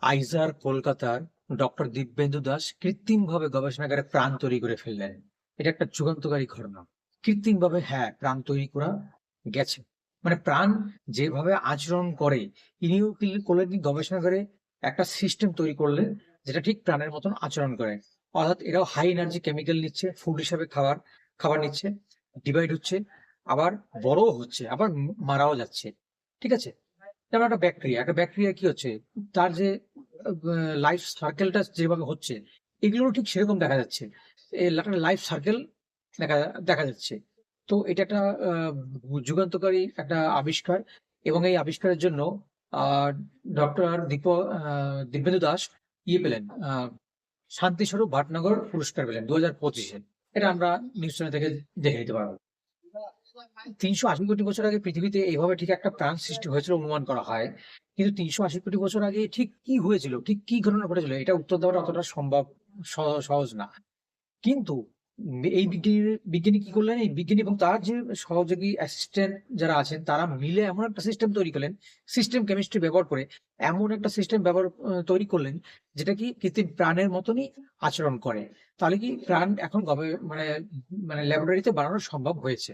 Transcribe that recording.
আইজার কলকাতার ডক্টর দিব্যেন্দু দাস কৃত্রিমভাবে গবেষণাগারে প্রাণ তৈরি করে ফেললেন। এটা একটা যুগান্তকারী ঘটনা। কৃত্রিমভাবে হ্যাঁ প্রাণ তৈরি করা গেছে। মানে প্রাণ যেভাবে আচরণ করে, ইনিও করলেন গবেষণাগারে একটা সিস্টেম তৈরি করলেন যেটা ঠিক প্রাণের মতন আচরণ করে। অর্থাৎ এরাও হাই এনার্জি কেমিক্যাল নিচ্ছে ফুড হিসাবে খাবার খাবার নিচ্ছে ডিভাইড হচ্ছে, আবার বড়ও হচ্ছে, আবার মারাও যাচ্ছে। ঠিক আছে? যেমন একটা ব্যাকটেরিয়া একটা ব্যাকটেরিয়া কি হচ্ছে? তার যে লাইফ সার্কেলটা যেভাবে হচ্ছে এগুলো ঠিক সেরকম দেখা যাচ্ছে। লাইফ সার্কেল দেখা দেখা যাচ্ছে। তো এটা একটা যুগান্তকারী একটা আবিষ্কার এবং এই আবিষ্কারের জন্য ডক্টর দীপ দিব্যেন্দু দাস ইয়ে পেলেন শান্তিস্বরূপ ভাটনগর পুরস্কার পেলেন দু হাজার পঁচিশে। এটা আমরা নিউজ চ্যানেল থেকে দেখে নিতে পারব। তিনশো আশি কোটি বছর আগে পৃথিবীতে এইভাবে ঠিক একটা প্রাণ সৃষ্টি হয়েছিল, অনুমান করা হয়। কিন্তু তিনশো আশি কোটি বছর আগে ঠিক কি হয়েছিল? ঠিক কি ঘটনা ঘটেছিল? এটা উত্তর দেওয়াটা অতটা সম্ভব সহজ না। কিন্তু এই বিজ্ঞানী বিজ্ঞানী কি করলেন? এই বিজ্ঞানী এবং তার যে সহযোগী অ্যাসিস্ট্যান্ট যারা আছেন, তারা মিলে এমন একটা সিস্টেম তৈরি করলেন সিস্টেম কেমিস্ট্রি ব্যবহার করে এমন একটা সিস্টেম ব্যবহার তৈরি করলেন, যেটা কি কৃত্রিম প্রাণের মতনই আচরণ করে। তাহলে কি প্রাণ এখন গবে মানে মানে ল্যাবরেটরিতে বানানো সম্ভব হয়েছে?